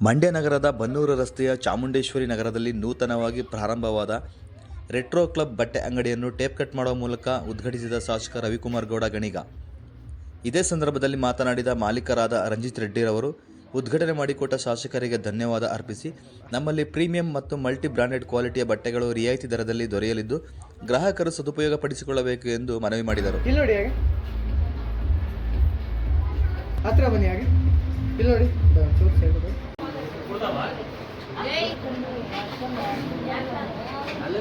ಮಂಡ್ಯ ನಗರದ ಬನ್ನೂರು ರಸ್ತೆಯ ಚಾಮುಂಡೇಶ್ವರಿ ನಗರದಲ್ಲಿ ನೂತನವಾಗಿ ಪ್ರಾರಂಭವಾದ ರೆಟ್ರೋ ಕ್ಲಬ್ ಬಟ್ಟೆ ಅಂಗಡಿಯನ್ನು ಟೇಪ್ ಕಟ್ ಮಾಡುವ ಮೂಲಕ ಉದ್ಘಾಟಿಸಿದ ಶಾಸಕ ರವಿಕುಮಾರ್ ಗೌಡ ಗಣಿಗ. ಇದೇ ಸಂದರ್ಭದಲ್ಲಿ ಮಾತನಾಡಿದ ಮಾಲೀಕರಾದ ರಂಜಿತ್ ರೆಡ್ಡಿರವರು ಉದ್ಘಾಟನೆ ಮಾಡಿಕೊಟ್ಟ ಶಾಸಕರಿಗೆ ಧನ್ಯವಾದ ಅರ್ಪಿಸಿ ನಮ್ಮಲ್ಲಿ ಪ್ರೀಮಿಯಂ ಮತ್ತು ಮಲ್ಟಿ ಬ್ರಾಂಡೆಡ್ ಕ್ವಾಲಿಟಿಯ ಬಟ್ಟೆಗಳು ರಿಯಾಯಿತಿ ದರದಲ್ಲಿ ದೊರೆಯಲಿದ್ದು ಗ್ರಾಹಕರು ಸದುಪಯೋಗ ಪಡಿಸಿಕೊಳ್ಳಬೇಕು ಎಂದು ಮನವಿ ಮಾಡಿದರು. ಇಲ್ಲಿ ನೋಡಿ ಹಾಗೆ. ಹತ್ರ ಬನ್ನಿ ಹಾಗೆ. ಇಲ್ಲಿ ನೋಡಿ. நல்ல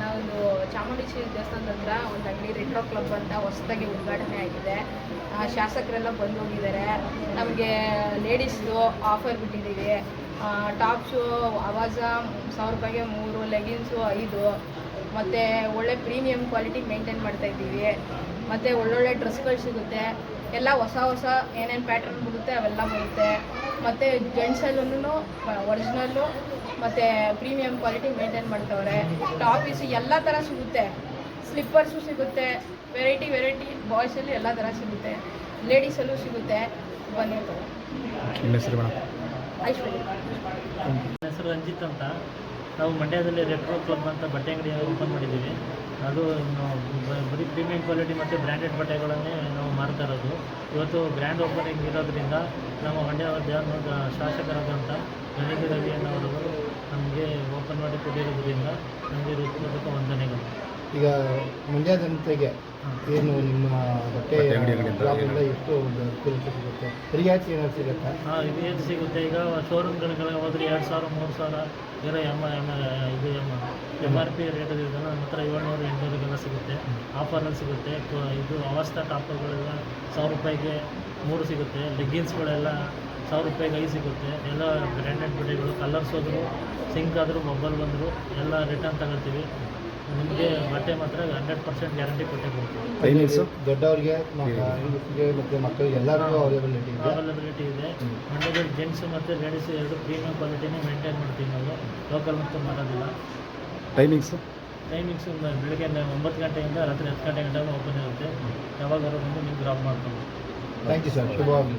ನಾವೊಂದು ಚಾಮುಂಡೇಶ್ವರಿ ದೇವಸ್ಥಾನದ ಹತ್ರ ಒಂದು ಅಂಗಡಿ ರೆಟ್ರೋ ಕ್ಲಬ್ ಅಂತ ಹೊಸದಾಗಿ ಉದ್ಘಾಟನೆ ಆಗಿದೆ. ಶಾಸಕರೆಲ್ಲ ಬಂದು ಹೋಗಿದ್ದಾರೆ. ನಮಗೆ ಲೇಡೀಸ್ದು ಆಫರ್ ಬಿಟ್ಟಿದ್ದೀವಿ. ಟಾಪ್ಸು ಅವಾಜ, ಸಾವಿರ ರೂಪಾಯಿಗೆ ಮೂರು ಲೆಗಿನ್ಸು ಐದು. ಮತ್ತು ಒಳ್ಳೆ ಪ್ರೀಮಿಯಂ ಕ್ವಾಲಿಟಿ ಮೇಂಟೈನ್ ಮಾಡ್ತಾ ಇದ್ದೀವಿ. ಮತ್ತು ಒಳ್ಳೊಳ್ಳೆ ಡ್ರೆಸ್ಗಳು ಸಿಗುತ್ತೆ. ಎಲ್ಲ ಹೊಸ ಹೊಸ ಏನೇನು ಪ್ಯಾಟರ್ನ್ ಬರುತ್ತೆ ಅವೆಲ್ಲ ಬರುತ್ತೆ. ಮತ್ತು ಜೆಂಟ್ಸಲ್ಲೂ ಒರಿಜಿನಲ್ಲು ಮತ್ತು ಪ್ರೀಮಿಯಂ ಕ್ವಾಲಿಟಿ ಮೇಂಟೈನ್ ಮಾಡ್ತವ್ರೆ. ಟಾಪೀಸು ಎಲ್ಲ ಥರ ಸಿಗುತ್ತೆ. ಸ್ಲಿಪ್ಪರ್ಸು ಸಿಗುತ್ತೆ. ವೆರೈಟಿ ವೆರೈಟಿ ಬಾಯ್ಸಲ್ಲಿ ಎಲ್ಲ ಥರ ಸಿಗುತ್ತೆ. ಲೇಡೀಸಲ್ಲೂ ಸಿಗುತ್ತೆ. ಬನ್ನಿ ಐಶ್ವರ್ಯ. ನನ್ನ ಹೆಸರು ರಂಜಿತ್ ಅಂತ. ನಾವು ಮಂಡ್ಯದಲ್ಲಿ ರೆಟ್ರೋ ಕ್ಲಬ್ ಅಂತ ಬಟ್ಟೆ ಅಂಗಡಿ ಓಪನ್ ಮಾಡಿದ್ದೀವಿ. ಅದು ಬರೀ ಪ್ರೀಮಿಯಂ ಕ್ವಾಲಿಟಿ ಮತ್ತು ಬ್ರ್ಯಾಂಡೆಡ್ ಬಟ್ಟೆಗಳನ್ನೇ ನಾವು ಮಾರ್ತಾ ಇರೋದು. ಇವತ್ತು ಗ್ರ್ಯಾಂಡ್ ಓಪನಿಂಗ್ ಇರೋದ್ರಿಂದ ನಮ್ಮ ಮಂಡ್ಯ ದೇವರ ಶಾಸಕರಾದಂಥ ಗಣಿಗ ರವಿ ನಮಗೆ ಓಪನ್ ಮಾಡಿ ಕೊಟ್ಟಿರೋದ್ರಿಂದ ನಮಗೆ ಹೃತ್ಪೂರ್ವಕ ವಂದನೆಗಳು. ಈಗ ಮಂಡ್ಯ ಜನತೆಗೆ ಏನು ನಿಮ್ಮ ಬಟ್ಟೆ ಅಂಗಡಿಗಳಿಂದ ಎಷ್ಟು ಒಂದು ಸಿಗುತ್ತೆ? ರಿಯಾಯಿತಿ ಏನಾದ್ರು ಸಿಗುತ್ತಾ? ಹಾಂ ಇದು ಏನು ಸಿಗುತ್ತೆ? ಈಗ ಶೋರೂಮ್ಗಳಿಗೆ ಹೋದ್ರೆ ಎರಡು ಸಾವಿರ ಮೂರು ಸಾವಿರ ಇರೋ ಎಂ ಎಂ ಇದು M M R P rate ಇದೆಲ್ಲ ನಮ್ಮ ಹತ್ರ ಏಳ್ನೂರು ಎಂಟುನೂರಿಗೆಲ್ಲ ಸಿಗುತ್ತೆ. ಆಫರಲ್ಲಿ ಸಿಗುತ್ತೆ. ಇದು ಅವಸ್ಥಾ ಟಾಪರ್ಗಳೆಲ್ಲ ಸಾವಿರ ರೂಪಾಯಿಗೆ ಮೂರು ಸಿಗುತ್ತೆ. ಲೆಗ್ಗಿನ್ಸ್ಗಳೆಲ್ಲ ಸಾವಿರ ರೂಪಾಯಿಗೆ ಐದು ಸಿಗುತ್ತೆ. ಎಲ್ಲ ಬ್ರ್ಯಾಂಡೆಡ್ ಬಟ್ಟೆಗಳು ಕಲರ್ಸ್ ಹೋದ್ರು ಸಿಂಕ್ ಆದರೂ ಮೊಬೈಲ್ ಬಂದರು ಎಲ್ಲ ರಿಟರ್ನ್ ತಗೊಳ್ತೀವಿ ನಿಮಗೆ ಬಟ್ಟೆ ಮಾತ್ರ ಹಂಡ್ರೆಡ್ ಪರ್ಸೆಂಟ್ ಗ್ಯಾರಂಟಿ ಕೊಟ್ಟೆ ಕೊಡ್ತೀವಿ. ದೊಡ್ಡವರಿಗೆ ದೊಡ್ಡವ್ರಿಗೆ ಮತ್ತೆ ಮಕ್ಕಳಿಗೆ ಎಲ್ಲರಿಗೂ ಅವೈಲಬಿಲಿಟಿ ಇದೆ. ಅವೈಲಬಿಲಿಟಿ ಇದೆ. ಮಂಡ್ಯದ ಜೆಂಟ್ಸ್ ಮತ್ತು ಲೇಡೀಸ್ ಎರಡು ಪ್ರೀಮಿಯಂ ಕ್ವಾಲಿಟಿನೇ ಮೇಂಟೈನ್ ಮಾಡ್ತೀವಿ ನಾವು. ಲೋಕಲ್ ಮತ್ತು ಮಾಡೋದಿಲ್ಲ. ಟೈಮಿಂಗ್ಸು ಟೈಮಿಂಗ್ಸ್ ಬೆಳಗ್ಗೆ ಒಂಬತ್ತು ಗಂಟೆಯಿಂದ ರಾತ್ರಿ ಹತ್ತು ಗಂಟೆ ಗಂಟೆ ಓಪನ್ ಇರುತ್ತೆ. ಯಾವಾಗಾದ್ರೂ ಬಂದು ನೀವು ಡ್ರಾಪ್ ಮಾಡ್ಕೊಂಡು ಥ್ಯಾಂಕ್ ಯು ಸರ್ ಶುಭವಾಗಲಿ.